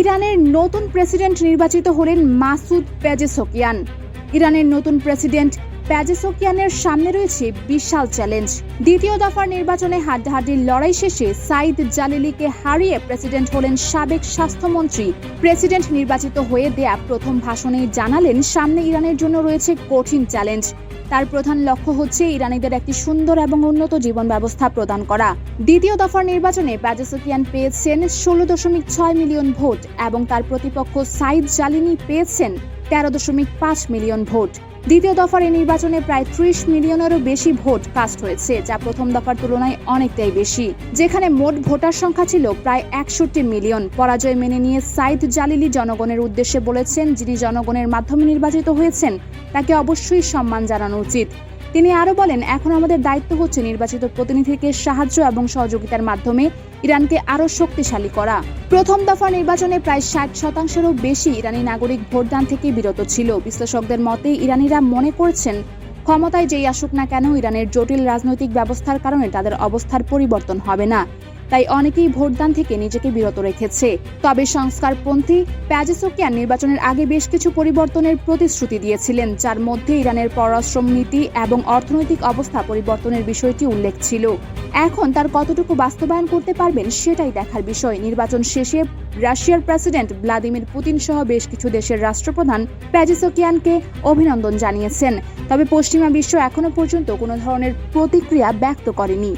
ইরানের নতুন প্রেসিডেন্ট নির্বাচিত হলেন মাসুদ পেজেসকিয়ান। ইরানের নতুন প্রেসিডেন্ট প্যাজেসকিয়ানের সামনে রয়েছে বিশাল চ্যালেঞ্জ। দ্বিতীয় দফার নির্বাচনে হাড্ডাহাড্ডির লড়াই শেষে সাইদ জালিলিকে হারিয়ে প্রেসিডেন্ট হলেন সাবেক স্বাস্থ্যমন্ত্রী। প্রেসিডেন্ট নির্বাচিত হয়ে দেয়া প্রথম ভাষণেই জানালেন, সামনে ইরানের জন্য রয়েছে কঠিন চ্যালেঞ্জ। তার প্রধান লক্ষ্য হচ্ছে ইরানিদের একটি সুন্দর এবং উন্নত জীবন ব্যবস্থা প্রদান করা। দ্বিতীয় দফার নির্বাচনে প্যাজেসকিয়ান পেয়েছেন ষোলো দশমিক ছয় মিলিয়ন ভোট এবং তার প্রতিপক্ষ সাইদ জালিনি পেয়েছেন তেরো দশমিক পাঁচ মিলিয়ন ভোট। দ্বিতীয় দফার এই নির্বাচনে প্রায় ত্রিশ মিলিয়নেরও বেশি ভোট কাস্ট হয়েছে, যা প্রথম দফার তুলনায় অনেকটাই বেশি। যেখানে মোট ভোটার সংখ্যা ছিল প্রায় একষট্টি মিলিয়ন। পরাজয় মেনে নিয়ে সাইদ জালিলি জনগণের উদ্দেশ্যে বলেছেন, যিনি জনগণের মাধ্যমে নির্বাচিত হয়েছেন, তাকে অবশ্যই সম্মান জানানো উচিত। তিনি আরও বলেন, এখন আমাদের দায়িত্ব হচ্ছে নির্বাচিত প্রতিনিধিকে সাহায্য এবং সহযোগিতার মাধ্যমে ইরানকে আরও শক্তিশালী করা। প্রথম দফা নির্বাচনে প্রায় ষাট শতাংশেরও বেশি ইরানি নাগরিক ভোটদান থেকে বিরত ছিল। বিশ্লেষকদের মতে, ইরানিরা মনে করছেন, ক্ষমতায় যেই আসুক না কেন, ইরানের জটিল রাজনৈতিক ব্যবস্থার কারণে তাদের অবস্থার পরিবর্তন হবে না। তাই অনেকেই ভোটদান থেকে নিজেকে বিরত রেখেছে। তবে সংস্কারপন্থী প্যাজেসোকিয়ান নির্বাচনের আগে বেশ কিছু পরিবর্তনের প্রতিশ্রুতি দিয়েছিলেন, যার মধ্যে ইরানের পররাষ্ট্র নীতি এবং অর্থনৈতিক অবস্থা পরিবর্তনের বিষয়টি উল্লেখ ছিল। এখন তার কতটুকু বাস্তবায়ন করতে পারবেন সেটাই দেখার বিষয়। নির্বাচন শেষে রাশিয়ার প্রেসিডেন্ট ভ্লাদিমির পুতিন সহ বেশ কিছু দেশের রাষ্ট্রপ্রধান প্যাজিসোকিয়ানকে অভিনন্দন জানিয়েছেন। তবে পশ্চিমা বিশ্ব এখনও পর্যন্ত কোনো ধরনের প্রতিক্রিয়া ব্যক্ত করেনি।